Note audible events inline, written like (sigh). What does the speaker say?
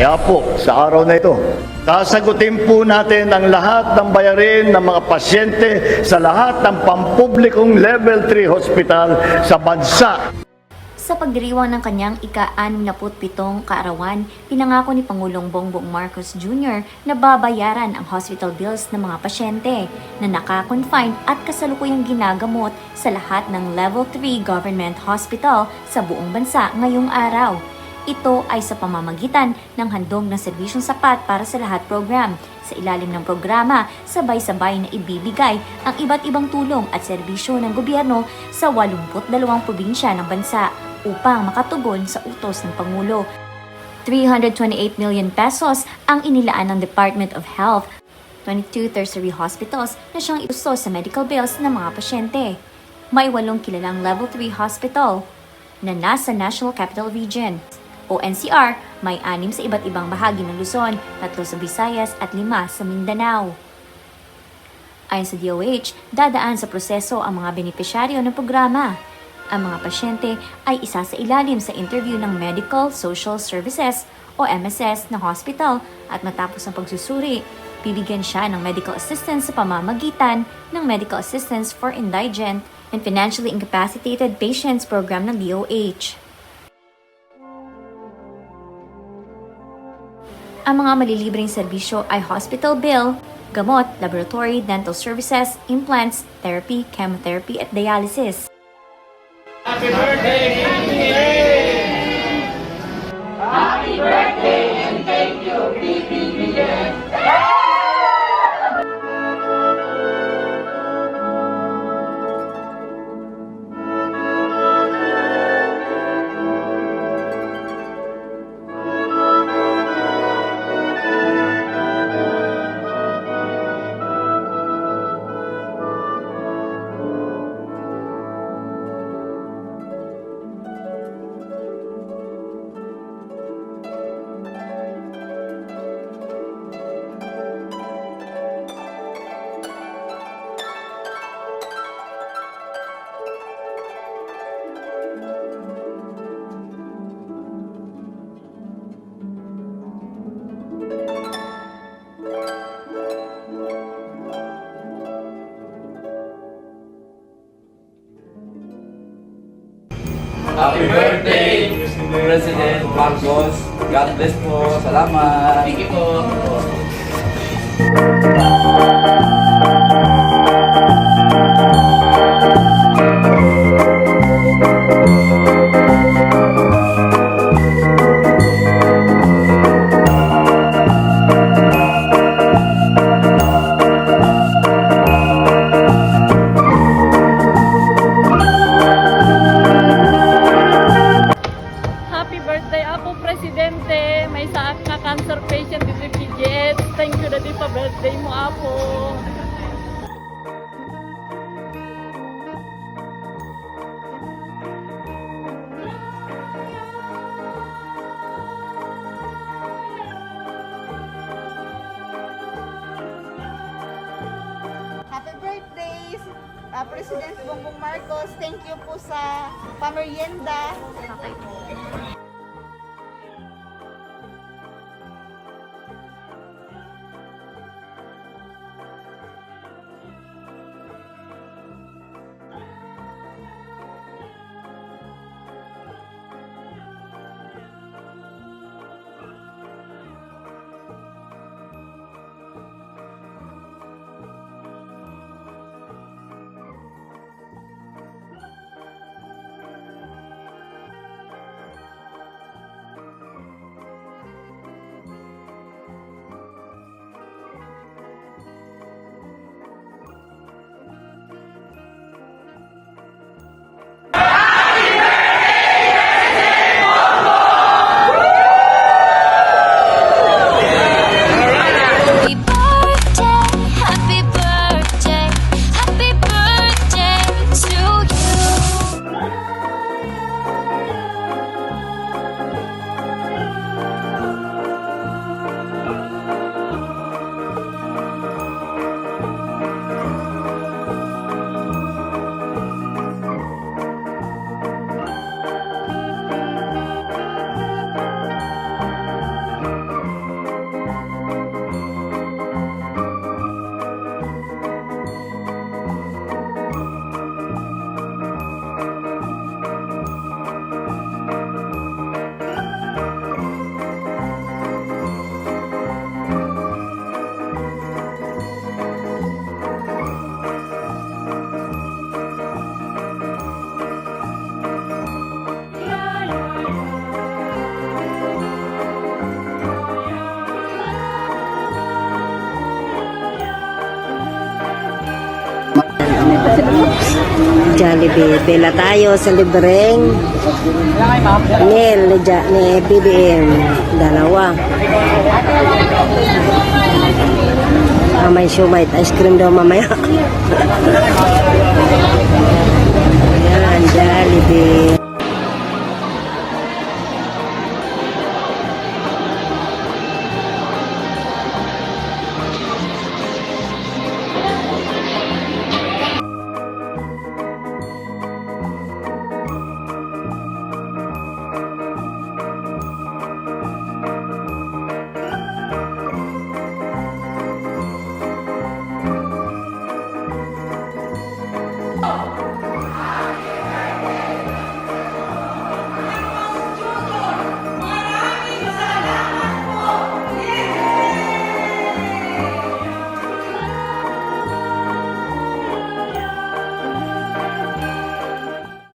Kaya po, sa araw na ito, sasagutin po natin ang lahat ng bayarin ng mga pasyente sa lahat ng pampublikong level 3 hospital sa bansa. Sa pagdiriwang ng kanyang ika-67 kaarawan, pinangako ni Pangulong Bongbong Marcos Jr. na babayaran ang hospital bills ng mga pasyente na naka-confine at kasalukuyang ginagamot sa lahat ng Level 3 government hospital sa buong bansa ngayong araw. Ito ay sa pamamagitan ng handog ng serbisyong sapat para sa lahat program. Sa ilalim ng programa, sabay-sabay na ibibigay ang iba't ibang tulong at serbisyo ng gobyerno sa 82 probinsya ng bansa upang makatugon sa utos ng Pangulo. 328 million pesos ang inilaan ng Department of Health 22 tertiary hospitals na siyang iusto sa medical bills ng mga pasyente. May walong kilalang level 3 hospital na nasa National Capital Region. O NCR, may anim sa iba't ibang bahagi ng Luzon, tatlo sa Visayas at lima sa Mindanao. Ayon sa DOH, dadaan sa proseso ang mga benepisyaryo ng programa. Ang mga pasyente ay isa sa ilalim sa interview ng Medical Social Services o MSS na hospital at matapos ang pagsusuri, bibigyan siya ng medical assistance sa pamamagitan ng Medical Assistance for Indigent and Financially Incapacitated Patients program ng DOH. Ang mga malilibreng serbisyo ay hospital bill, gamot, laboratory, dental services, implants, therapy, chemotherapy at dialysis. Happy birthday, President Marcos. God bless po. Salamat. Thank you po. Happy uh, President Bongbong Marcos. Thank you po sa pamerienda. Jollibee. Pila tayo sa libreng Nil ni, ni BBM. Dalawa. Ah, may shumait. Ice cream daw mamaya. (laughs) Ayan, Jollibee.